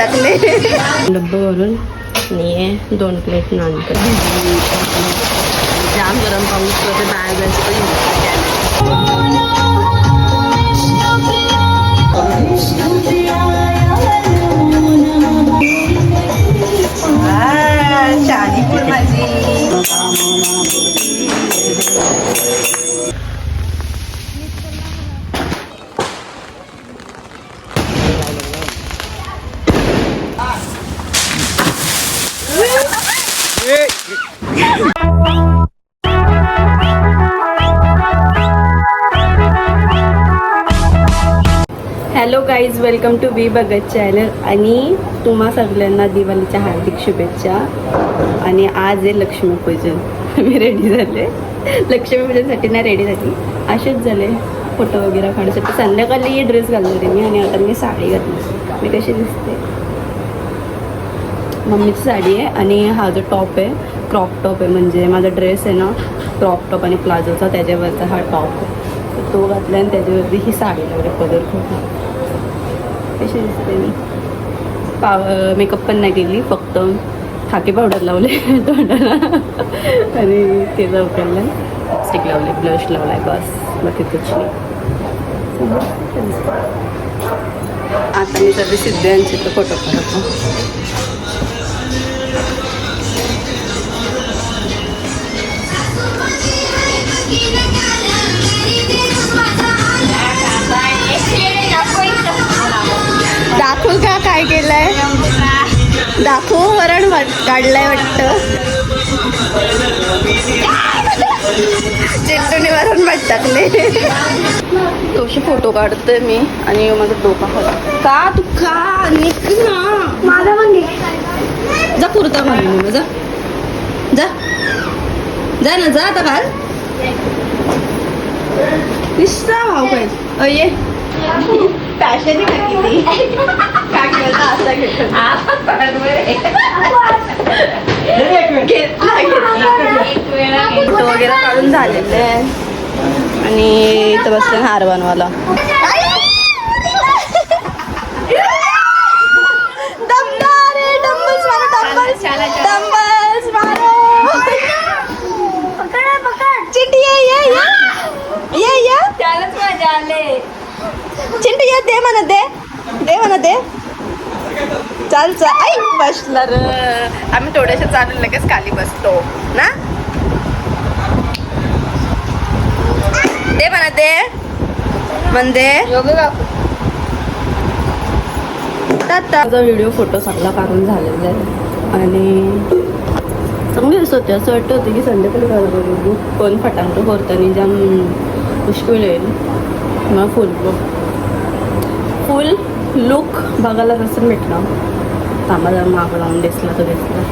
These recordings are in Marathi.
टाकले. डब्बा भरून आणि दोन प्लेट नानकट जाम गरम पाऊस होते बाहेर जायचं पण हिंमत हॅलो गाईज वेलकम टू बी बगत चॅनल आणि तुम्हा सगळ्यांना दिवाळीच्या हार्दिक शुभेच्छा. आणि आज आहे लक्ष्मीपूजन मी रेडी झाले. लक्ष्मीपूजनसाठी नाही रेडी झाली. असेच झाले. फोटो वगैरे काढण्यासाठी संध्याकाळी ड्रेस घालणार मी आणि आता मी साडी घातली. मी कशी दिसते? मम्मीची साडी आहे आणि हा जो टॉप आहे क्रॉप टॉप आहे. म्हणजे माझा ड्रेस आहे ना क्रॉप टॉप आणि प्लाझोचा त्याच्यावरचा हा टॉप आहे तर तो घातला आणि त्याच्यावरती ही साडी लावली पदर खूप. कशी दिसते मी? पाव मेकअप पण नाही केली फक्त खाके पावडर लावले तोंडाला. आणि ते उकडलं लिपस्टिक लावले ब्लश लावलाय बस. बाकी कुछ नाही. आता मी सर्व सिद्ध्यांचे तर फोटो काढतो. दाखवू का काय केलंय? दाखवू वरण वाट- काढलंय वाटतं. चिंटूने वरण वाट टाकले तोशी फोटो काढते मी आणि माझा डोका का तू ना. माझा पण जा कुर्ता मग जा. जा. जा ना जा आता घाल निश्चा भाव काय? अये फॅशन किती वगैरे काढून झालेले आहे. आणि इथं बसले हार बनवायला डंबल रे, डंबल्स मारो, डंबल्स. डंबल्स मारो. चिंटी ये ये ये ये ये त्यालाच मजा आले चिंटू ये दे म्हणा दे. दे म्हणा दे. चाल चाल. आई बसला र. आम्ही थोडेसे चालून लगेच खाली बसतो. ना? दे म्हणा दे. म्हण दे. माझा व्हिडिओ फोटो सगळा काढून झालेला आहे. आणि चांगली दिसत होते. असं वाटतं होतं की संध्याकाळी बघू. कोण फटांक फोडताना जाम मुश्किल होईल. मग फुल फुल लुक बघायला कसं भेटलं थांबा जर मागं लावून दिसला तो दिसला.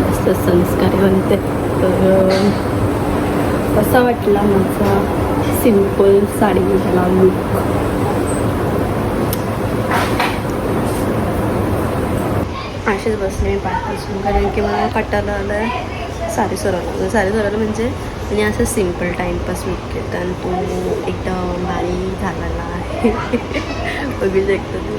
मस्त संस्कारी बनते. तर कसा वाटला माझा सिंपल साडी झाला लुक असेच बसले मी पाठपासून कारण की मला कटाला आलं सारी सोराला सारी सोराला म्हणजे आणि असं सिंपल टाईमपास लुक आणि तो एकदम भारी झालेला आहे. बघू शकतो तू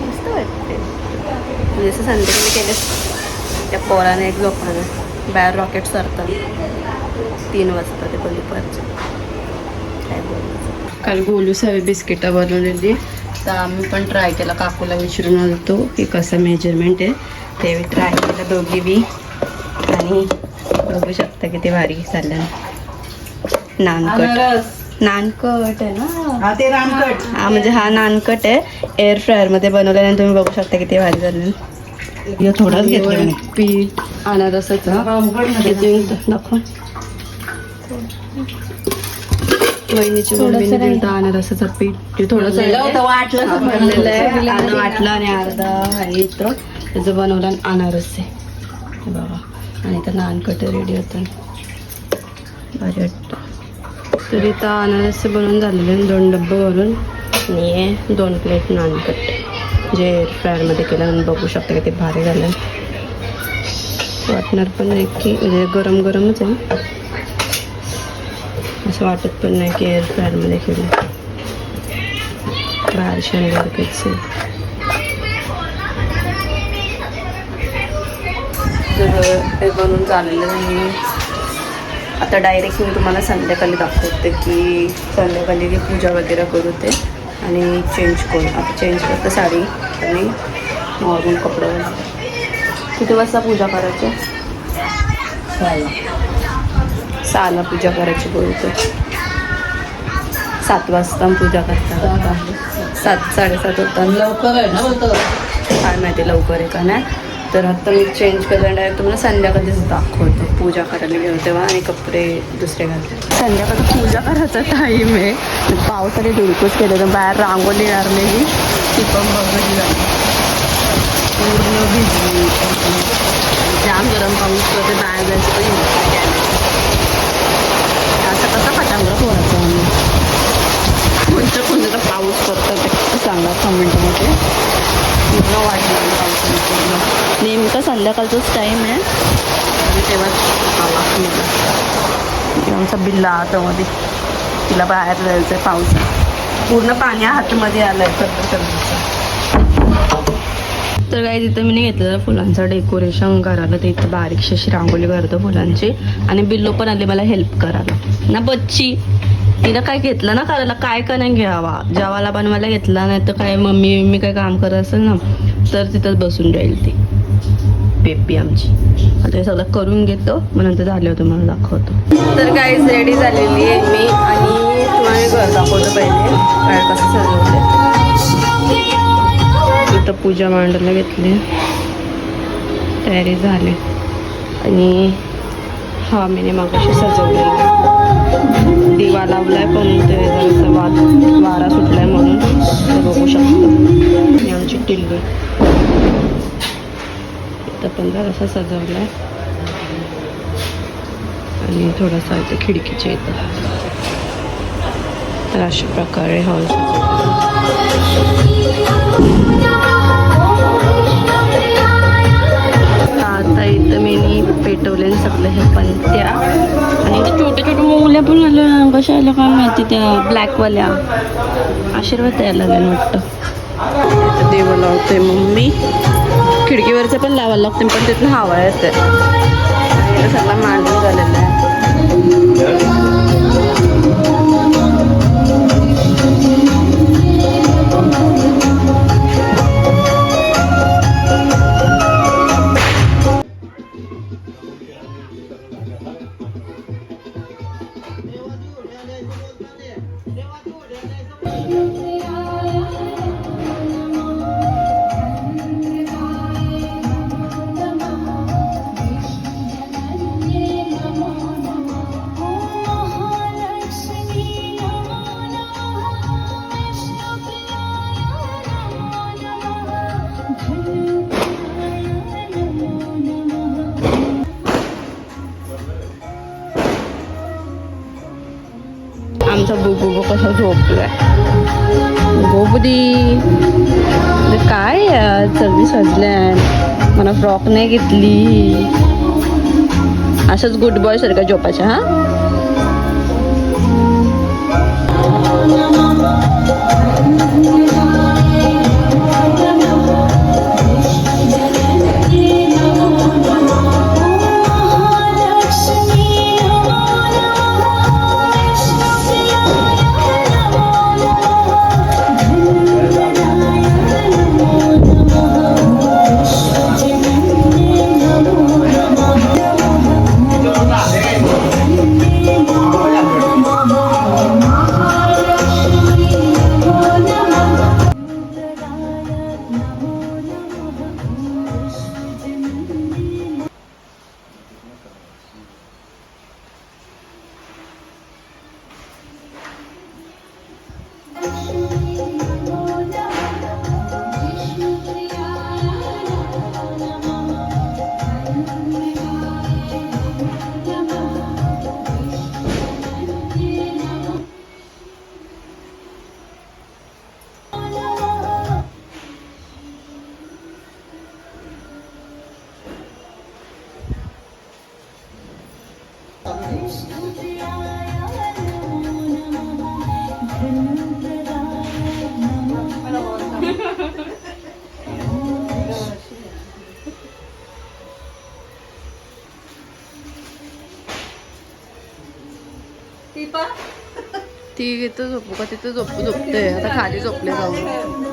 मस्त वाटते म्हणजे असं संध्याकाळी केलं. त्या पोराने एक लोकांना बाहेर रॉकेट सरतात तीन वाजता ते पण दुपारचे काय बोलायचं काल गोलू सवे बिस्किटं बनवलेली. तर आम्ही पण ट्राय केला. काकूला विचारून आलतो की कसं मेजरमेंट आहे. ते ट्राय केलं दोघी बी. आणि बघू शकता किती भारी चाललं. नानकट. नानकट आहे ना? हा ते रानकट हा म्हणजे हा नानकट आहे. एअर फ्रायरमध्ये बनवलेला आणि तुम्ही बघू शकता किती भारी झालं हे थोडाच घेतला मी. पीठ अनारसाचं. उघड ना ते. त्याचे दाखव वहिनीची मम्मीने दिलं अनारसाचं पीठ ते थोडंसं भरलेलं होतं, वाटलं तर भरलेलं आहे. अर्धा वाटलं आणि अर्धा आहे इथं. त्याचं बनवलं आणि अनारस आहे. हे बघा. आणि इथं नानकट रेडी होतं. भारी वाटतं. तर इथं अनारस बनवून झालेले दोन डब्बे भरून आणि हे दोन प्लेट नानकट जे एअर फ्रायरमध्ये केलं आणि बघू शकता की ते भारी झालं. वाटणार पण नाही की म्हणजे गरम गरमच आहे. असं वाटत पण नाही की एअर फ्रायरमध्ये केलं बाहेर शंभरच तर हे बनवून झालेलं नाही आता डायरेक्ट मी तुम्हाला संध्याकाळी दाखवते की संध्याकाळी की पूजा वगैरे करू ते आणि चेंज करू. आता चेंज करते साडी आणि नॉर्मल कपडे. किती वाजता पूजा करायची? सहाला पूजा करायची बोलतो सात वाजता पूजा करतात सात साडेसात होतात लवकर आहे ना बोलतो काय माहिती लवकर आहे का नाही. तर आता मी चेंज करताना डायरेक्ट तुम्हाला संध्याकाळीच दाखवतो. पूजा करायला गेलो तेव्हा आणि कपडे दुसरे घालते संध्याकाळी पूजा करायचा टाईम आहे. पावसाने धुडकूस केलं तर बाहेर येणार नाही ती पण बघितली झाली पूर्ण भिजली जाम गरम पाऊस करते बाहेर जायचं पण हिंमत नाही आम्ही कोणतं कोणतं पाऊस पडतं ते सांगा कमेंटमध्ये पूर्ण वाढलं पाऊस नेमका संध्याकाळचाच टाईम आहे. आणि तेव्हाच आमचा बिल्ला आता मध्ये तिला बाहेर जायचं आहे पावसात पूर्ण पाणी हातमध्ये आलं आहे सध्या सध्याचं तर काही तिथं मी घेतलेलं फुलांचं डेकोरेशन करायला. तिथं इथं बारीकशी अशी रांगोळी करतो फुलांची. आणि बिल्लो पण आले मला हेल्प करायला. ना बच्ची तिनं काय घेतलं ना करायला? काय का नाही घ्यावा? जेवायला मला घेतला नाही तर काय? मम्मी मी काय काम करत असेल ना? तर तिथंच बसून राहील ती. बेबी आमची. आता सगळं करून घेतो. मग नंतर झाल्यावर मला दाखवतो. तर काहीच रेडी झालेली आहे मी. आणि तुम्हाला घर दाखवतो पहिले. काय कसं सजवते आता पूजा मांडायला घेतली. तयारी झाली. आणि हा मीने मागाशी सजवलेला आहे. दिवा लावलाय पण ते जरासं वाद वारा सुटलाय म्हणून ते बघू शकतो. आणि आमची टिल्लू. इथं पण जरासा सजवलाय. आणि थोडासा इथं खिडकीच्या इथं. तर अशा प्रकारे हॉल मी सगळं हे पण त्या आणि छोट्या छोट्या मुल्या पण आल्या कशा आल्या काय माहिती त्या ब्लॅकवाल्या. आशीर्वाद द्यायला लागेल वाटतं. इथं देव लावते मम्मी. खिडकीवरचं पण लावायला लागते पण तिथून हवा येते आणि सगळं मांडून झालेलं आहे. झोपलाय. गोबरी म्हणजे काय यार चरबी सजल्या मला फ्रॉक नाही घेतली. असंच गुड बॉय सारखा झोपायचा हा? ती इथं झोपू का तिथं झोपू झोपते आता खाली झोपले जाऊन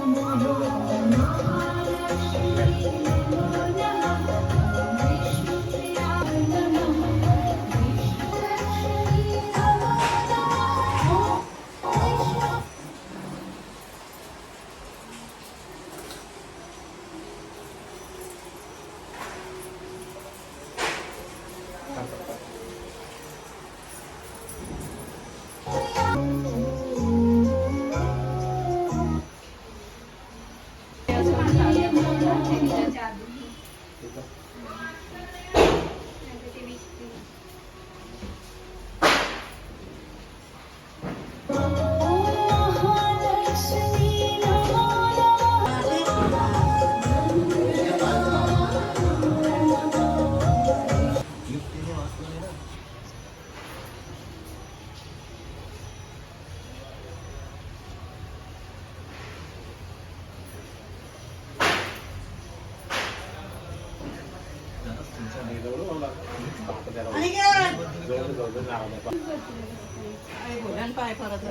परत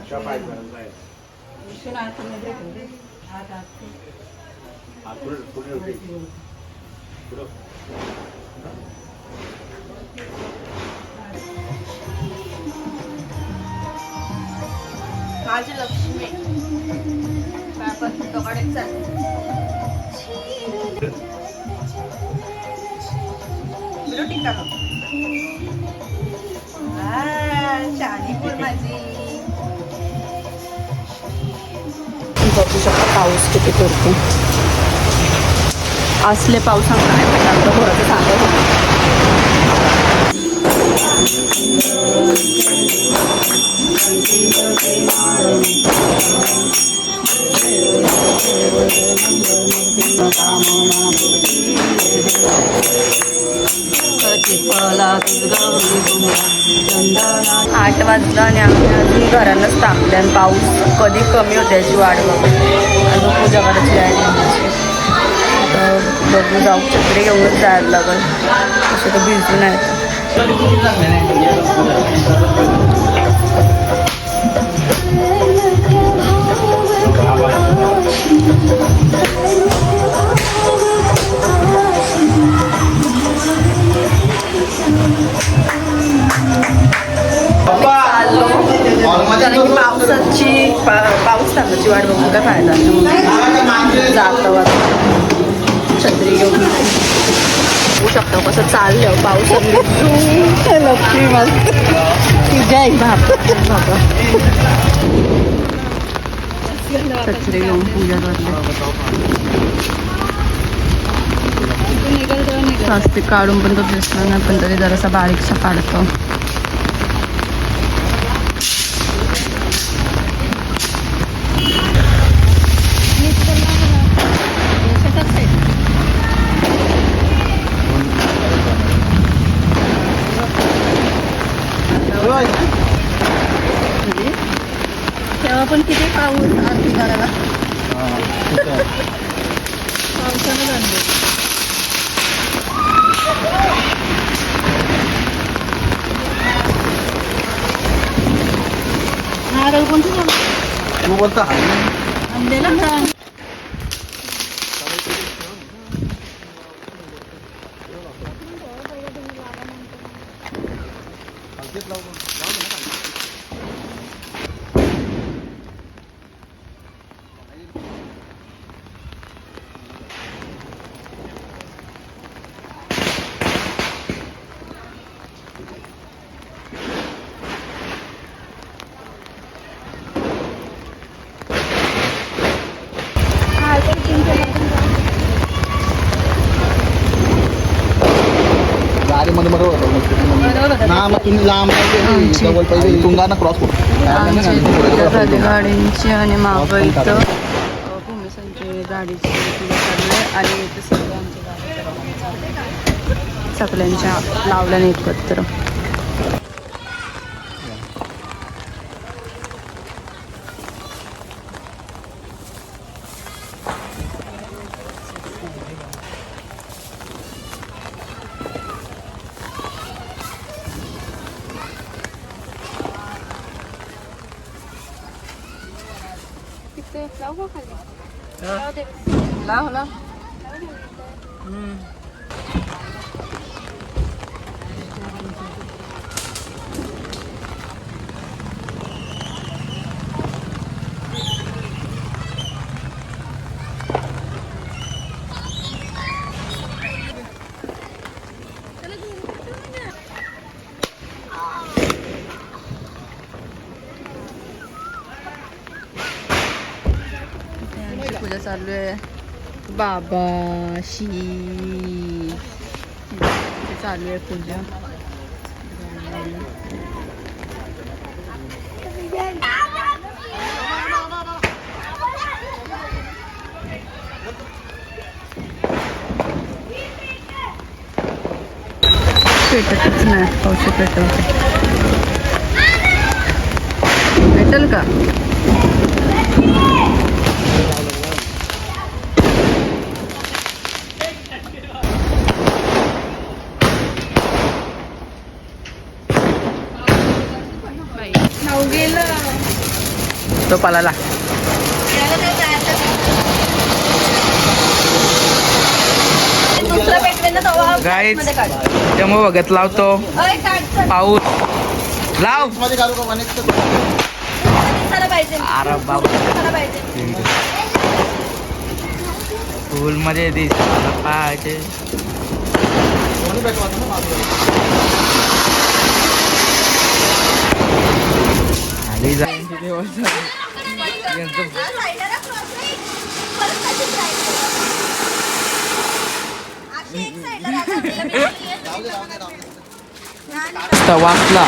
विश्वनाथमध्ये हात हात माझी लक्ष्मी कडेच बघू शकता पाऊस किती पडतो असले पावसानं काय पडणार थोडंसं सांगत होतं. घरानंच आणि पाऊस कधी कमी होते याची वाट बघू. आणि पूजा करायची आहे. आमची. तर बघू जाऊ. तिकडे एवढंच जायला लागेल. तसे तर भिजून आहेत कसं चाललं पावसात लक्ष्मी मस्त तुझ्या एक बाबा छत्री घेऊन पूजा करते. काढून पण तो दिसला नाही पण तरी जरासा बारीकसा काढतो तेव्हा पण किती पाऊस आरती करायला पावसानं जाणले नारळ कोणतं तू बोलता आणलेला का गाडीमध्ये मग तुम्ही लांब आमची- जवळ क्रॉस गाडींची आणि मागं इथं. अ, गाडीची आहे आणि इथे सगळं आमच्या गाडीचं लावणं चालू आहे. सगळ्यांच्या लावल्याने एकत्र तिथे चालू आहे. बाबाशी चालू आहे पूजा. पेटतच नाही. पावशी पेटवते. पेटल का? तो. मध्ये काढ. त्यामुळे बघत लावतो. पाऊस. लाव. अरे बाबा. मध्ये दिसायला पाहिजे. आली जा. वाचला.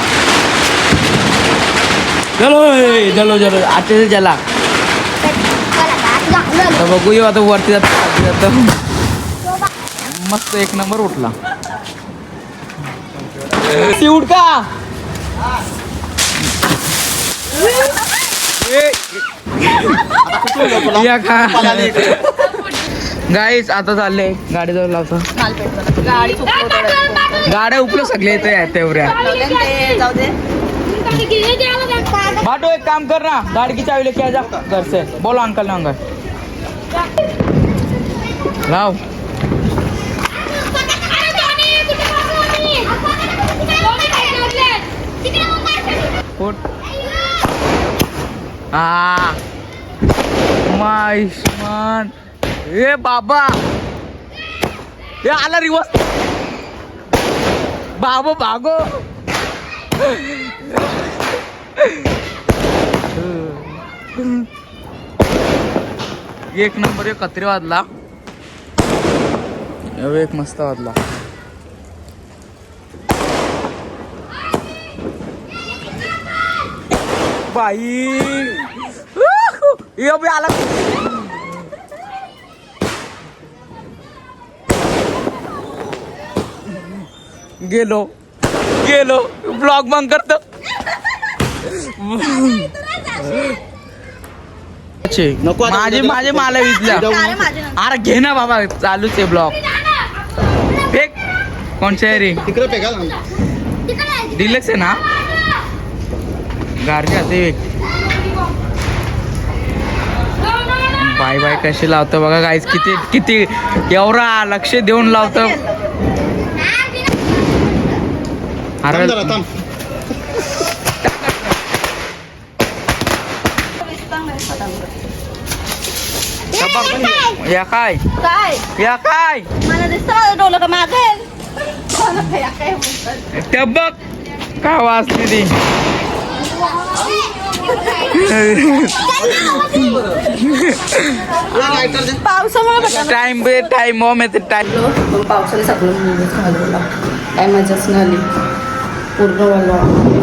चलो चलो चलो. आता चला. आता बघूया आता वरती जात. मस्त एक नंबर उठला. ती उठ का? गाईच आता चालले गाडी जाऊन लावतो. गाडी गाड्या उपलं सगळे इथे तेवढ्या. जाऊ एक काम कर ना. गाड़ी की चाबी लेके जा. घर से. बोलो अंकल ना अंकल. लाव. फुट हा. मायुष्मान ए बाबा. ए आला रिवर्स बाबो भागो एक नंबर एक कत्री वाजला. एक मस्त वाजला. बाई. यो बी आला. गेलो. गेलो. ब्लॉग बंद करतो. नको माझे माझे माला विकल्या अरे घे ना बाबा. चालूच आहे ब्लॉग. फेक. कोणच्या आहे रे? तिकडे पेगा ना डिलक्स आहे ना? गारच्या ते बाय बाय कशी लावतो बघा गाईस किती किती एवढा लक्ष देऊन लावतो. अरे. या काय? काय? या काय? मला दिसतं माझं डोलं का मागेल काय बघ काय वाचली ती. पावसामुळे टाइम बे टाइम मॉम येते टाइम पण पावसाने सगळं मुलगीच घालवला. काय मजाच नाही आली. पूर्ण वाला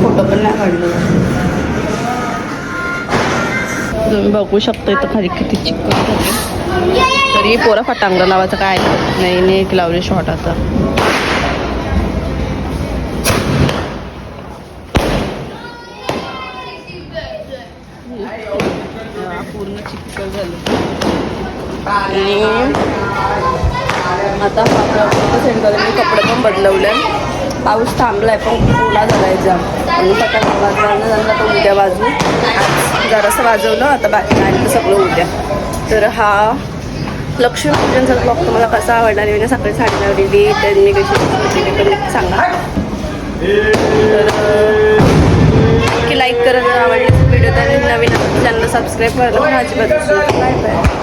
फोटो पण नाही काढले. तुम्ही बघू शकता इथं खाली किती चिकन झाले. तरी पोरं फटांगरा लावायचं काय? नाही नाही एक लावले शॉट आता. पूर्ण चिकल झालं आणि आता सेंड मी कपडे पण बदलवले पाऊस थांबलाय पण ओला झालाय जाम आणि सकाळी वाजवायला झाला तर उद्या वाजू जरासं वाजवलं आता बाकी आणि सगळं उद्या तर हा लक्ष्मीपूजनचा ब्लॉग तुम्हाला कसा आवडला आहे सकाळी साडी लावलेली त्यांनी कशी सांगा तर की आवडली व्हिडिओ त्यांनी नवीन चॅनल सबस्क्राईब करायला पण अजिबात बाय बाय